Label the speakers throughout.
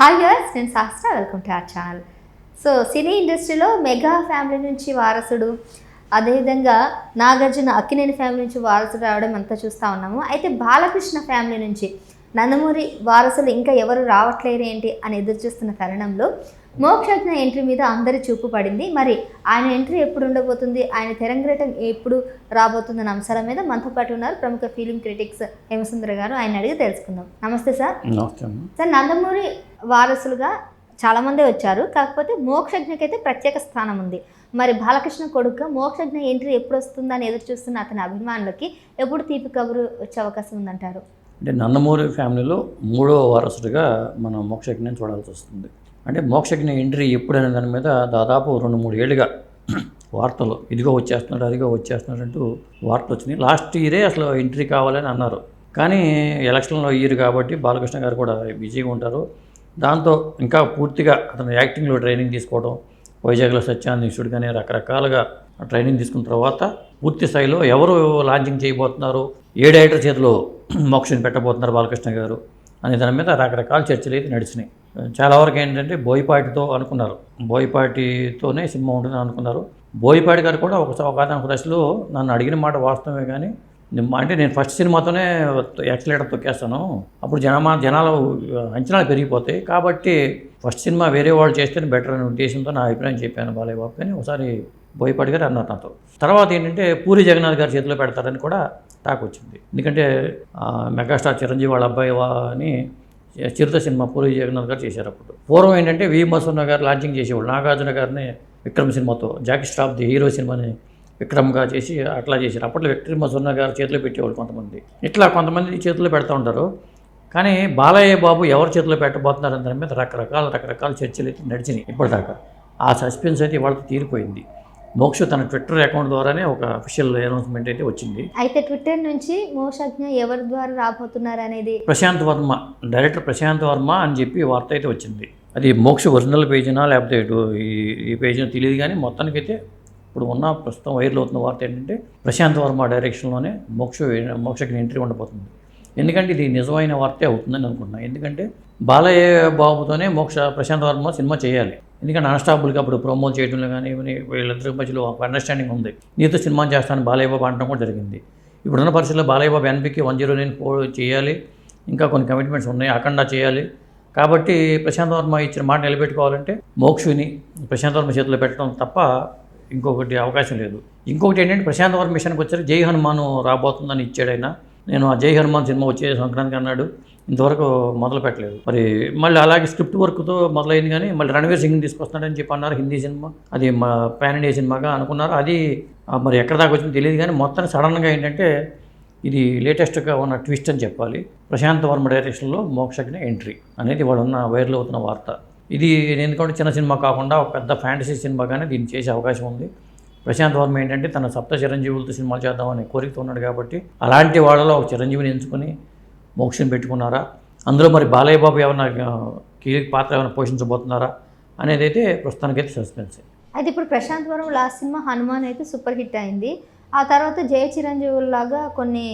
Speaker 1: Hi యర్స్ నేను Shastra welcome to our channel so సినీ ఇండస్ట్రీలో మెగా ఫ్యామిలీ నుంచి వారసుడు అదేవిధంగా నాగార్జున అక్కినేని ఫ్యామిలీ నుంచి వారసుడు రావడం అంతా చూస్తూ ఉన్నాము. అయితే బాలకృష్ణ ఫ్యామిలీ నుంచి నందమూరి వారసులు ఇంకా ఎవరు రావట్లేరు ఏంటి అని ఎదురు చూస్తున్న తరుణంలో మోక్షజ్ఞ ఎంట్రీ మీద అందరి చూపు పడింది. మరి ఆయన ఎంట్రీ ఎప్పుడు ఉండబోతుంది? ఆయన తెరంగేటం ఎప్పుడు రాబోతుందన్న అంశాల మీద మనతో పాటు ఉన్నారు ప్రముఖ ఫిలిం క్రిటిక్స్ హేమసుందర గారు. ఆయన అడిగి తెలుసుకుందాం. నమస్తే సార్. సార్ నందమూరి వారసులుగా చాలామందే వచ్చారు. కాకపోతే మోక్షజ్ఞకైతే ప్రత్యేక స్థానం ఉంది. మరి బాలకృష్ణ కొడుకుగా మోక్షజ్ఞ ఎంట్రీ ఎప్పుడు వస్తుందని ఎదురు చూస్తున్న అతని అభిమానులకి ఎప్పుడు తీపి కబురు వచ్చే అవకాశం ఉందంటారు?
Speaker 2: అంటే నందమూరి ఫ్యామిలీలో మూడో వారసుడిగా మనం మోక్షజ్ఞని చూడాల్సి వస్తుంది. అంటే మోక్షజ్ఞ ఎంట్రీ ఎప్పుడు దాని మీద దాదాపు రెండు మూడు ఏళ్ళుగా వార్తలు ఇదిగో వచ్చేస్తున్నాడు అదిగో వచ్చేస్తున్నాడు అంటూ వార్తలు వచ్చినాయి. లాస్ట్ ఇయరే అసలు ఎంట్రీ కావాలని అన్నారు. కానీ ఎలక్షన్లో ఇయర్ కాబట్టి బాలకృష్ణ గారు కూడా బిజీగా ఉంటారు. దాంతో ఇంకా పూర్తిగా అతను యాక్టింగ్లో ట్రైనింగ్ తీసుకోవడం వైజాగ్లో సత్యానందీశుడు కానీ రకరకాలుగా ట్రైనింగ్ తీసుకున్న తర్వాత పూర్తి స్థాయిలో ఎవరు లాంచింగ్ చేయబోతున్నారు ఏ డైరెక్టర్ చేతిలో మోక్షని పెట్టబోతున్నారు బాలకృష్ణ గారు అనే దాని మీద రకరకాల చర్చలు అయితే నడిచినాయి. చాలా వరకు ఏంటంటే బోయపాటితో అనుకున్నారు. బోయపాటితోనే సినిమా ఉంటుంది అనుకున్నారు. బోయపాటి గారు కూడా ఒక ఒక దశలో నన్ను అడిగిన మాట వాస్తవమే కానీ అంటే నేను ఫస్ట్ సినిమాతోనే యాక్సిలేటర్ తొక్కేస్తాను. అప్పుడు జనమా జనాలు అంచనాలు పెరిగిపోతాయి. కాబట్టి ఫస్ట్ సినిమా వేరే వాళ్ళు చేస్తేనే బెటర్ అనే ఉద్దేశంతో నా అభిప్రాయం చెప్పాను బాలయ్య బాబు కానీ ఒకసారి బోయపాటి గారు అన్నారు నాతో. తర్వాత ఏంటంటే పూరి జగన్నాథ్ గారి చేతిలో పెడతారని కూడా టాక్ వచ్చింది ఎందుకంటే మెగాస్టార్ చిరంజీవి వాళ్ళ అబ్బాయి వా- అని చిరుత సినిమా పూరి జగన్నాథ్ గారు చేశారు అప్పుడు. పూర్వం ఏంటంటే వి. మసూన్న గారు లాంచింగ్ చేసేవాళ్ళు. నాగార్జున గారిని విక్రమ్ సినిమాతో జాకీ స్టాఫ్ ది హీరో సినిమాని విక్రమ్గా చేసి అట్లా చేశారు. అప్పట్లో విక్రమ్ మసూన్న గారు చేతిలో పెట్టేవాళ్ళు కొంతమంది. ఇట్లా కొంతమంది చేతిలో పెడతా ఉంటారు. కానీ బాలయ్య బాబు ఎవరి చేతిలో పెట్టబోతున్నారు దాని మీద రకరకాల రకరకాల చర్చలు అయితే నడిచినాయి ఇప్పటిదాకా. ఆ సస్పెన్స్ అయితే ఇవాళ తీరిపోయింది. మోక్ష తన ట్విట్టర్ అకౌంట్ ద్వారానే ఒక అఫీషియల్ అనౌన్స్మెంట్ అయితే వచ్చింది.
Speaker 1: అయితే ట్విట్టర్ నుంచి మోక్షజ్ఞ ఎవరి ద్వారా రాబోతున్నారు అనేది?
Speaker 2: ప్రశాంత్ వర్మ డైరెక్టర్ ప్రశాంత్ వర్మ అని చెప్పి వార్త అయితే వచ్చింది. అది మోక్ష ఒరిజినల్ పేజీనా లేకపోతే ఇటు ఈ ఈ పేజీనా తెలియదు కానీ మొత్తానికైతే ఇప్పుడు ఉన్న ప్రస్తుతం వైర్లో అవుతున్న వార్త ఏంటంటే ప్రశాంత్ వర్మ డైరెక్షన్లోనే మోక్ష మోక్షకి ఎంట్రీ ఉండబోతుంది. ఎందుకంటే ఇది నిజమైన వార్తే అవుతుందని అనుకుంటున్నాను ఎందుకంటే బాలయ్య బాబుతోనే మోక్ష ప్రశాంత్ వర్మ సినిమా చేయాలి. ఎందుకంటే అన్స్టాపుల్గా అప్పుడు ప్రోమోల్ చేయడంలో కానీ ఇవన్నీ వీళ్ళిద్దరి మధ్యలో ఒక అండర్స్టాండింగ్ ఉంది. నీతో సినిమా చేస్తాను బాలయ్యబాబు అనడం కూడా జరిగింది. ఇప్పుడున్న పరిస్థితుల్లో బాలయ్యబాబు ఎన్పికి వన్ జీరో నైన్ ఫోర్ చేయాలి. ఇంకా కొన్ని కమిట్మెంట్స్ ఉన్నాయి అఖండ చేయాలి. కాబట్టి ప్రశాంత్ వర్మ ఇచ్చిన మాట నిలబెట్టుకోవాలంటే మోక్షుని ప్రశాంత్ వర్మ చేతిలో పెట్టడం తప్ప ఇంకొకటి అవకాశం లేదు. ఇంకొకటి ఏంటంటే ప్రశాంత్ వర్మ మిషన్కి వచ్చారు జై హనుమాన్ రాబోతుందని ఇచ్చాడు ఆయన. నేను ఆ జై హనుమాన్ సినిమా వచ్చే సంక్రాంతికి అన్నాడు. ఇంతవరకు మొదలు పెట్టలేదు. మరి మళ్ళీ అలాగే స్క్రిప్ట్ వర్క్తో మొదలైంది కానీ మళ్ళీ రణవీర్ సింగ్ తీసుకొస్తున్నాడని చెప్పి అన్నారు హిందీ సినిమా. అది మా పాన్ ఇండియా సినిమాగా అనుకున్నారు. అది మరి ఎక్కడ దాకా వచ్చిందో తెలియదు కానీ మొత్తం సడన్గా ఏంటంటే ఇది లేటెస్ట్గా ఉన్న ట్విస్ట్ అని చెప్పాలి. ప్రశాంత్ వర్మ డైరెక్షన్లో మోక్షజ్ఞ ఎంట్రీ అనేది వాళ్ళు ఉన్న వైరల్ అవుతున్న వార్త. ఇది నేను ఎందుకంటే చిన్న సినిమా కాకుండా ఒక పెద్ద ఫ్యాంటసీ సినిమాగానే దీన్ని చేసే అవకాశం ఉంది. ప్రశాంత్ వర్మ ఏంటంటే తన సప్త చిరంజీవులతో సినిమాలు చేద్దామని కోరికతో ఉన్నాడు కాబట్టి అలాంటి వాళ్ళలో ఒక చిరంజీవిని ఎంచుకొని మోక్షం పెట్టుకున్నారా? అందులో మరి బాలయ్య బాబు ఏమైనా కీలక పాత్ర ఏమైనా పోషించబోతున్నారా? అనేది అయితే ప్రస్తుతానికైతే సస్పెన్స్
Speaker 1: అయితే ఇప్పుడు ప్రశాంత్ వరం లాస్ట్ సినిమా హనుమాన్ అయితే సూపర్ హిట్ అయింది. ఆ తర్వాత జయ చిరంజీవుల్లాగా కొన్ని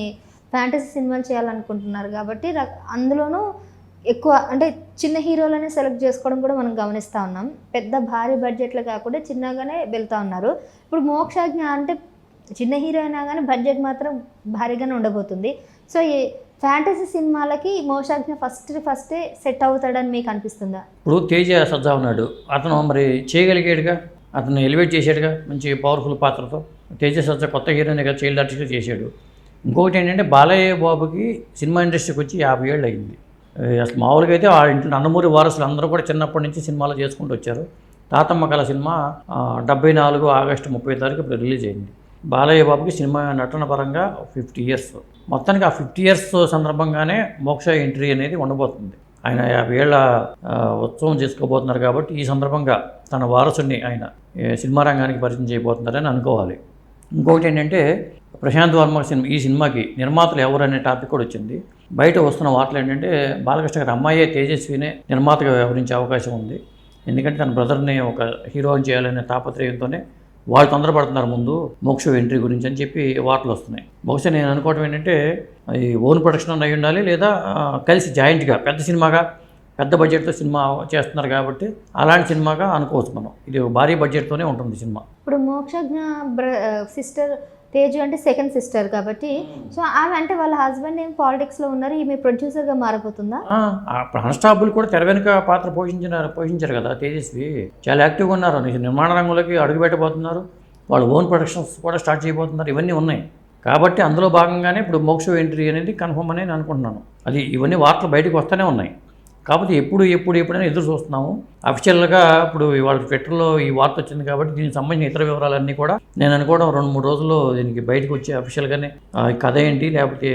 Speaker 1: ఫ్యాంటసీ సినిమాలు చేయాలనుకుంటున్నారు కాబట్టి అందులోనూ ఎక్కువ అంటే చిన్న హీరోలనే సెలెక్ట్ చేసుకోవడం కూడా మనం గమనిస్తూ ఉన్నాం. పెద్ద భారీ బడ్జెట్లు కాకుండా చిన్నగానే వెళ్తూ ఉన్నారు. ఇప్పుడు మోక్షాజ్ఞ అంటే చిన్న హీరో అయినా కానీ బడ్జెట్ మాత్రం భారీగానే ఉండబోతుంది. సో ఈ ఫ్యాంటసీ సినిమాలకి మోషాజ్ఞ ఫస్ట్ ఫస్టే సెట్ అవుతాడని మీకు అనిపిస్తుందా?
Speaker 2: ఇప్పుడు తేజ సజ్జా ఉన్నాడు. అతను మరి చేయగలిగాడుగా? అతను ఎలివేట్ చేశాడుగా? మంచి పవర్ఫుల్ పాత్రతో. తేజ సజ్జా కొత్త హీరోని కదా చైల్డ్ ఆర్టిస్ట్గా చేశాడు. ఇంకొకటి ఏంటంటే బాలయ్య బాబుకి సినిమా ఇండస్ట్రీకి వచ్చి యాభై ఏళ్ళు అయింది. అసలు మామూలుగా అయితే ఆ ఇంట్లో నందమూరి వారసులు అందరూ కూడా చిన్నప్పటి నుంచి సినిమాలు చేసుకుంటూ వచ్చారు. తాతమ్మ కళ సినిమా డెబ్బై నాలుగు ఆగస్టు ముప్పై తారీఖు ఇప్పుడు రిలీజ్ అయింది. బాలయ్య బాబుకి సినిమా నటన పరంగా ఫిఫ్టీ ఇయర్స్. మొత్తానికి ఆ ఫిఫ్టీ ఇయర్స్ సందర్భంగానే మోక్ష ఎంట్రీ అనేది ఉండబోతుంది. ఆయన యాభై ఏళ్ళ ఉత్సవం చేసుకోబోతున్నారు కాబట్టి ఈ సందర్భంగా తన వారసుడిని ఆయన సినిమా రంగానికి పరిచయం చేయబోతున్నారని అనుకోవాలి. ఇంకొకటి ఏంటంటే ప్రశాంత్ వర్మ సినిమా ఈ సినిమాకి నిర్మాతలు ఎవరు అనే టాపిక్ కూడా వచ్చింది. బయట వస్తున్న వార్తలు ఏంటంటే బాలకృష్ణ గారి అమ్మాయే తేజస్వినే నిర్మాతగా వ్యవహరించే అవకాశం ఉంది. ఎందుకంటే తన బ్రదర్ని ఒక హీరోని చేయాలనే తాపత్రయంతోనే వాళ్ళు తొందరపడుతున్నారు ముందు మోక్ష ఎంట్రీ గురించి అని చెప్పి వార్తలు వస్తున్నాయి. బహుశా నేను అనుకోవడం ఏంటంటే ఈ ఓన్ ప్రొడక్షన్ అయి ఉండాలి లేదా కలిసి జాయింట్గా పెద్ద సినిమాగా పెద్ద బడ్జెట్తో సినిమా చేస్తున్నారు కాబట్టి అలాంటి సినిమాగా అనుకోవచ్చు మనం. ఇది భారీ బడ్జెట్తోనే ఉంటుంది సినిమా.
Speaker 1: ఇప్పుడు మోక్షజ్ఞ బ్ర సిస్టర్ తేజు అంటే సెకండ్ సిస్టర్ కాబట్టి సో ఆమె అంటే వాళ్ళ హస్బెండ్ ఏం పాలిటిక్స్లో ఉన్నారు ఈమె ప్రొడ్యూసర్గా మారిపోతుందా
Speaker 2: ఆ, అప్పుడు కానిస్టాబుల్ కూడా తెర వెనుక పాత్ర పోషించిన పోషించారు కదా తేజస్వి. చాలా యాక్టివ్గా ఉన్నారు. నిర్మాణ రంగంలోకి అడుగు పెట్టబోతున్నారు. వాళ్ళు ఓన్ ప్రొడక్షన్స్ కూడా స్టార్ట్ చేయబోతున్నారు. ఇవన్నీ ఉన్నాయి. కాబట్టి అందులో భాగంగానే ఇప్పుడు మోక్ష ఎంట్రీ అనేది కన్ఫర్మ్ అని నేను అనుకుంటున్నాను. అది ఇవన్నీ వార్తలు బయటకు వస్తూనే ఉన్నాయి. కాకపోతే ఎప్పుడు ఎప్పుడు ఎప్పుడైనా ఎదురు చూస్తున్నాము. అఫిషియల్గా ఇప్పుడు ఇవాళ ట్విట్టర్లో ఈ వార్త వచ్చింది కాబట్టి దీనికి సంబంధించిన ఇతర వివరాలన్నీ కూడా నేను అనుకోవడం రెండు మూడు రోజుల్లో దీనికి బయటకు వచ్చే అఫిషియల్గానే ఆ, కథ ఏంటి? లేకపోతే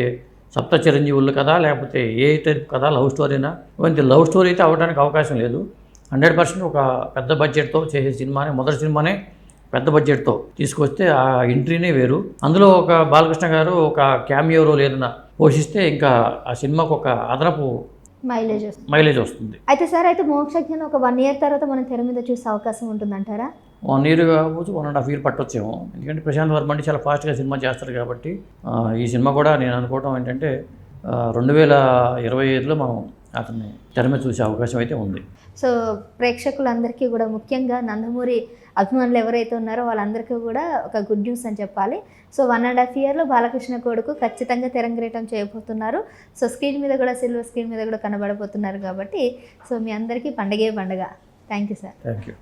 Speaker 2: సప్త చిరంజీవుల కథ లేకపోతే ఏ టైప్ కథ లవ్ స్టోరీనా ఇవంటి లవ్ స్టోరీ అయితే అవ్వడానికి అవకాశం లేదు. హండ్రెడ్ పర్సెంట్ ఒక పెద్ద బడ్జెట్తో చేసే సినిమానే మొదటి సినిమానే పెద్ద బడ్జెట్తో తీసుకొస్తే ఆ ఎంట్రీనే వేరు. అందులో ఒక బాలకృష్ణ గారు ఒక క్యామియో రోల్ ఏదైనా పోషిస్తే ఇంకా ఆ సినిమాకు ఒక అదనపు
Speaker 1: మైలేజ్ వస్తుంది.
Speaker 2: మైలేజ్ వస్తుంది.
Speaker 1: అయితే సార్ అయితే మోక్షజ్ఞను ఒక వన్ ఇయర్ తర్వాత మనం తెర మీద చూసే అవకాశం ఉంటుందంటారా?
Speaker 2: వన్ ఇయర్ కావచ్చు వన్ అండ్ హాఫ్ ఇయర్ పట్టొచ్చేమో. ఎందుకంటే ప్రశాంత్ వర్మ అంటే చాలా ఫాస్ట్గా సినిమా చేస్తారు కాబట్టి ఈ సినిమా కూడా నేను అనుకోవడం ఏంటంటే రెండు వేల ఇరవై ఐదులో మనం అతన్ని తెర మీద చూసే అవకాశం అయితే ఉంది.
Speaker 1: సో ప్రేక్షకులందరికీ కూడా ముఖ్యంగా నందమూరి అభిమానులు ఎవరైతే ఉన్నారో వాళ్ళందరికీ కూడా ఒక గుడ్ న్యూస్ అని చెప్పాలి. సో వన్ అండ్ హాఫ్ ఇయర్లో బాలకృష్ణ కొడుకు ఖచ్చితంగా తెరంగేటం చేయబోతున్నారు. సో స్క్రీన్ మీద కూడా సిల్వర్ స్క్రీన్ మీద కూడా కనబడబోతున్నారు కాబట్టి సో మీ అందరికీ పండగే పండగ. Thank you sir.
Speaker 2: Thank you.